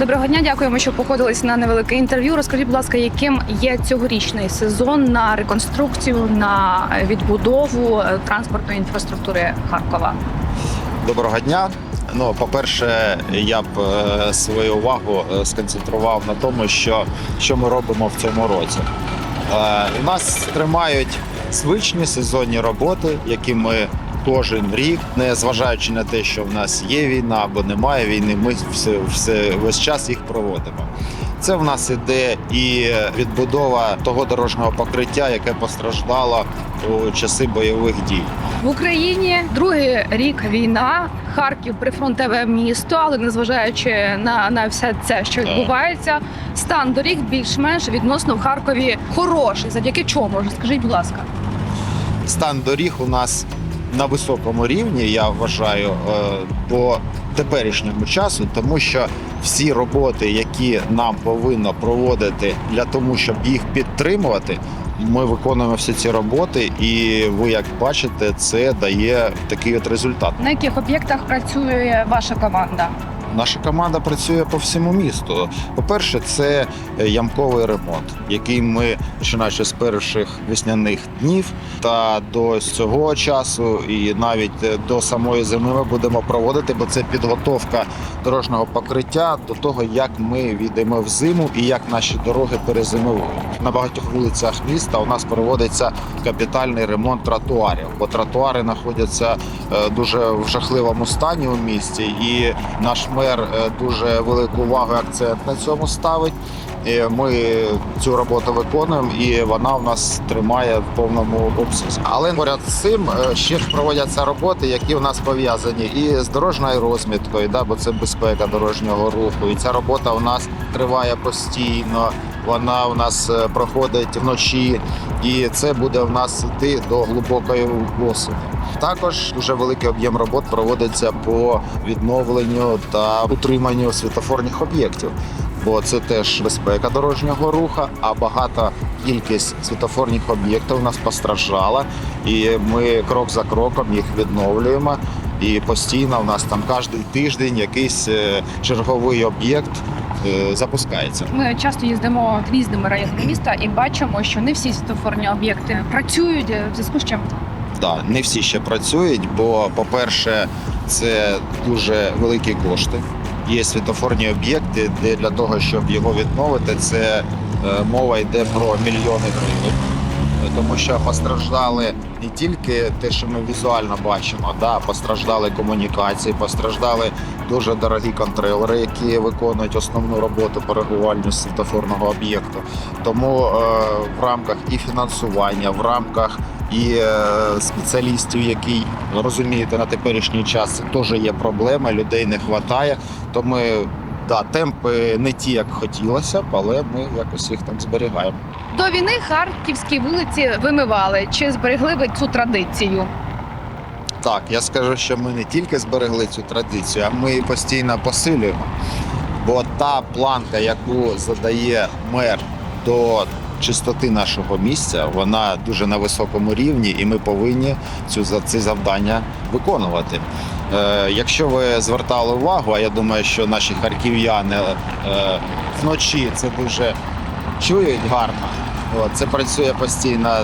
Доброго дня, дякуємо, що походились на невелике інтерв'ю. Розкажіть, будь ласка, яким є цьогорічний сезон на реконструкцію, на відбудову е, транспортної інфраструктури Харкова? Доброго дня. Ну, по-перше, я б е, свою увагу е, сконцентрував на тому, що, що ми робимо в цьому році. У нас тримають звичні сезонні роботи, які ми кожен рік, не зважаючи на те, що в нас є війна або немає війни, ми все, все весь час їх проводимо. Це в нас іде і відбудова того дорожнього покриття, яке постраждало у часи бойових дій. В Україні другий рік війна. Харків прифронтове місто, але незважаючи на, на все це, що відбувається, стан доріг більш-менш відносно в Харкові хороший. Завдяки чому? Скажіть, будь ласка. стан доріг у нас на високому рівні, я вважаю, е, по теперішньому часу, тому що всі роботи, які нам повинно проводити для того, щоб їх підтримувати, ми виконуємо всі ці роботи, і ви як бачите, це дає такий от результат. На яких об'єктах працює ваша команда? Наша команда працює по всьому місту. По-перше, це е, ямковий ремонт, який ми починаючи з перших весняних днів та до цього часу, і навіть е, до самої зими ми будемо проводити, бо це підготовка дорожнього покриття до того, як ми війдемо в зиму і як наші дороги перезимовують. На багатьох вулицях міста у нас проводиться капітальний ремонт тротуарів, бо тротуари знаходяться е, дуже в жахливому стані у місті, і наш мер е, дуже велику увагу акцент на цьому ставить. І Ми цю роботу виконуємо, і вона у нас тримає в повному обсязі. Але поряд з цим е, ще ж проводяться роботи, які у нас пов'язані і з дорожньою розміткою, да, бо це безпека дорожнього руху. І ця робота у нас триває постійно. Вона у нас е, проходить вночі, і це буде в нас йти до глибокої осені. Також дуже великий об'єм робот проводиться по відновленню та утриманню світофорних об'єктів. Бо це теж безпека дорожнього руху, а багата кількість світофорних об'єктів у нас постраждала, і ми крок за кроком їх відновлюємо. І постійно у нас там кожен тиждень якийсь е, черговий об'єкт е, запускається. Ми часто їздимо різними районами міста і бачимо, що не всі світлофорні об'єкти працюють е, в зв'язку з чим. Да, не всі ще працюють, бо, по-перше, це дуже великі кошти. Є світофорні об'єкти, де для того, щоб його відновити, це е, мова йде про мільйони гривень. Тому що постраждали не тільки те, що ми візуально бачимо, да, постраждали комунікації, постраждали дуже дорогі контролери, які виконують основну роботу по регулюванню світофорного об'єкту. Тому е, в рамках і фінансування, в рамках і е, спеціалістів, які розумієте, на теперішній час теж є проблема, людей не вистачає. То ми да, темпи не ті, як хотілося б, але ми якось їх там зберігаємо. До війни харківські вулиці вимивали. Чи зберегли ви цю традицію? Так, я скажу, що ми не тільки зберегли цю традицію, а ми її постійно посилюємо. Бо та планка, яку задає мер до чистоти нашого місця, вона дуже на високому рівні, і ми повинні цю за- ці завдання виконувати. Е, якщо ви звертали увагу, а я думаю, що наші харків'яни е, вночі це дуже чують гарно. Це працює постійно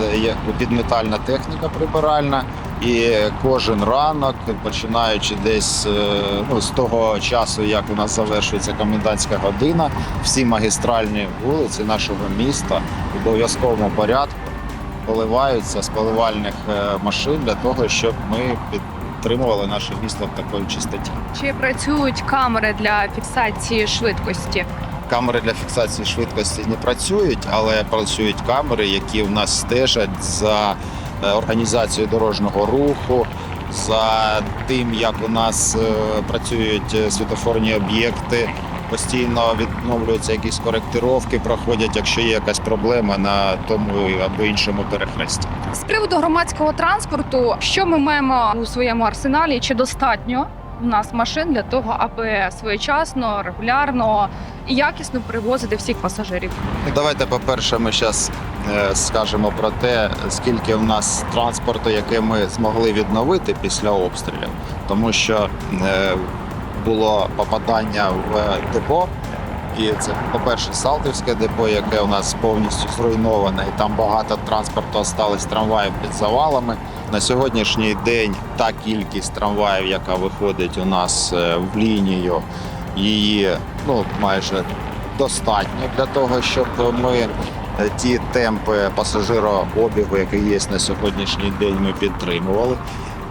підметальна техніка прибиральна. І кожен ранок, починаючи десь е, ну, з того часу, як у нас завершується комендантська година, всі магістральні вулиці нашого міста в обов'язковому порядку поливаються з поливальних е, машин для того, щоб ми підтримували наше місто в такій чистоті. Чи працюють камери для фіксації швидкості? Камери для фіксації швидкості не працюють, але працюють камери, які в нас стежать за організацією дорожнього руху, за тим, як у нас е, працюють е, світофорні об'єкти. Постійно відновлюються якісь коректировки, проходять, якщо є якась проблема на тому або іншому перехресті. З приводу громадського транспорту, що ми маємо у своєму арсеналі? Чи достатньо у нас машин для того, аби своєчасно, регулярно і якісно привозити всіх пасажирів? Давайте, по-перше, ми зараз скажемо про те, скільки в нас транспорту, яке ми змогли відновити після обстрілів, тому що е, було попадання в депо І це, по-перше, Салтівське депо, яке у нас повністю зруйноване, і там багато транспорту осталось трамваїв під завалами. На сьогоднішній день та кількість трамваїв, яка виходить у нас е, в лінію, її ну, майже достатньо для того, щоб ми е, ті темпи пасажирообігу, які є на сьогоднішній день, ми підтримували.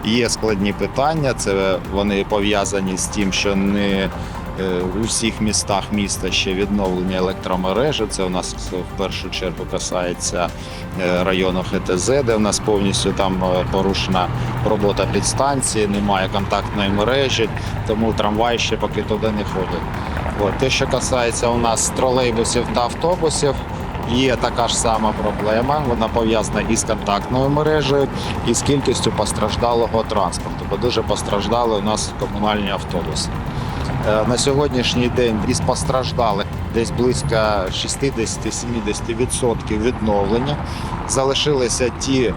Є складні питання, це вони пов'язані з тим, що не е, в усіх містах міста ще відновлення електромережі. Це у нас в першу чергу касається е, району ХТЗ, де в нас повністю там е, порушена робота підстанції, немає контактної мережі, тому трамваї ще поки туди не ходять. От. Те, що касається у нас тролейбусів та автобусів, є така ж сама проблема. Вона пов'язана із контактною мережею і з кількістю постраждалого транспорту, бо дуже постраждали у нас комунальні автобуси. Е, На сьогоднішній день із постраждалих десь близько 60-70% відновлення. Залишилися ті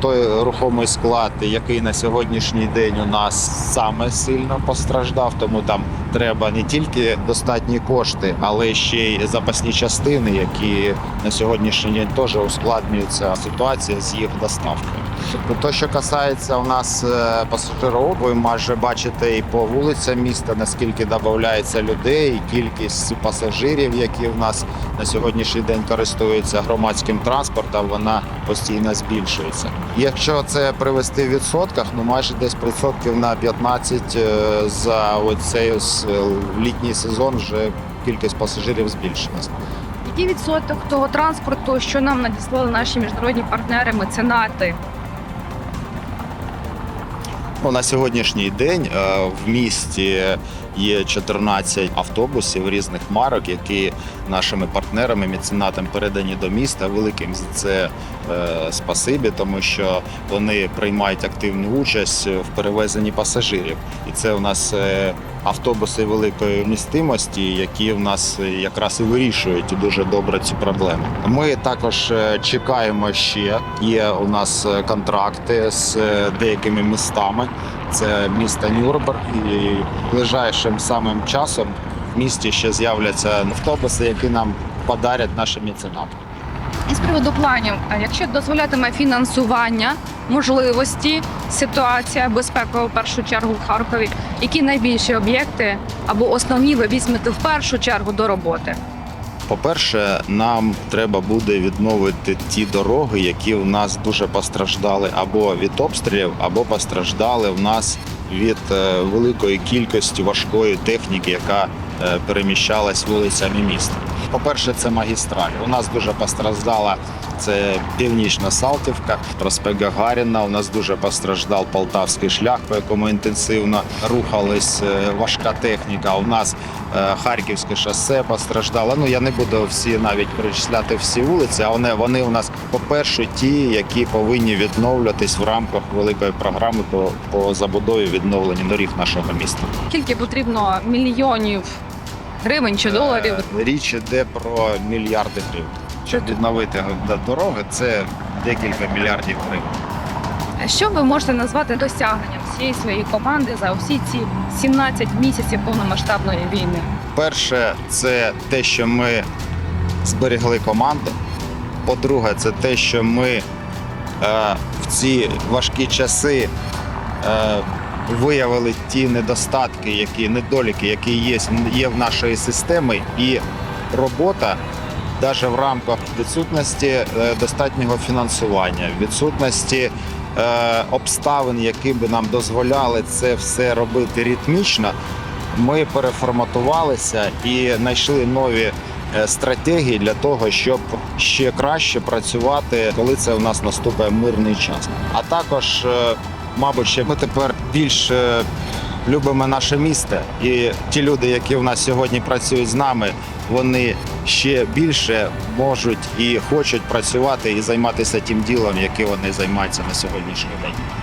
той рухомий склад, який на сьогоднішній день у нас саме сильно постраждав, тому там треба не тільки достатні кошти, але ще й запасні частини, які на сьогоднішній день теж ускладнюється ситуація з їх доставкою. Тобто, то, що касається у нас е, пасажиров, ви майже бачите і по вулицям міста, наскільки додається людей, кількість пасажирів, які в нас на сьогоднішній день користуються громадським транспортом, вона постійно збільшується. Якщо це привести в відсотках, ну майже десь відсотків на 15 е, за оцей е, літній сезон вже кількість пасажирів збільшилась. Який відсоток того транспорту, що нам надіслали наші міжнародні партнери, меценати? Ну, на сьогоднішній день е, в місті є 14 автобусів різних марок, які нашими партнерами, меценатами передані до міста. Великим за це е, спасибі, тому що вони приймають активну участь в перевезенні пасажирів. І це у нас е, автобуси великої містимості, які в нас якраз і вирішують дуже добре цю проблему. Ми також е, чекаємо ще. Є у нас е, контракти з е, деякими містами. Це місто Нюрнберг. І ближайшим самим часом в місті ще з'являться автобуси, які нам подарять наші меценати. І з приводу планів, якщо дозволятиме фінансування, можливості, ситуація безпекова в першу чергу в Харкові, які найбільші об'єкти або основні ви візьмете в першу чергу до роботи? По-перше, нам треба буде відновити ті дороги, які в нас дуже постраждали або від обстрілів, або постраждали в нас від е, великої кількості важкої техніки, яка е, переміщалась вулицями міста. По-перше, це магістраль. У нас дуже постраждала це північна Салтівка, проспект Гагаріна. У нас дуже постраждав полтавський шлях, по якому інтенсивно рухались е, важка техніка. У нас е, Харківське шосе постраждало. Ну я не буду всі навіть перечисляти всі вулиці, а вони, вони у нас, по-перше, ті, які повинні відновлюватись в рамках великої програми по, по забудові відновлення доріг нашого міста. Скільки потрібно мільйонів гривень чи доларів? Е, Річ іде про мільярди гривень. Щоб відновити дороги, це декілька мільярдів гривень. Що ви можете назвати досягненням всієї своєї команди за всі ці 17 місяців повномасштабної війни? Перше, це те, що ми зберегли команду. По-друге, це те, що ми е, в ці важкі часи е, виявили ті недостатки, які недоліки, які є, є в нашої системи, і робота. Навіть в рамках відсутності е, достатнього фінансування, відсутності е, обставин, які би нам дозволяли це все робити ритмічно, ми переформатувалися і знайшли нові е, стратегії для того, щоб ще краще працювати, коли це у нас наступає мирний час. А також, мабуть, ще ми тепер більш е, любимо наше місто, і ті люди, які в нас сьогодні працюють з нами, вони ще більше можуть і хочуть працювати і займатися тим ділом, яке вони займаються на сьогоднішній день.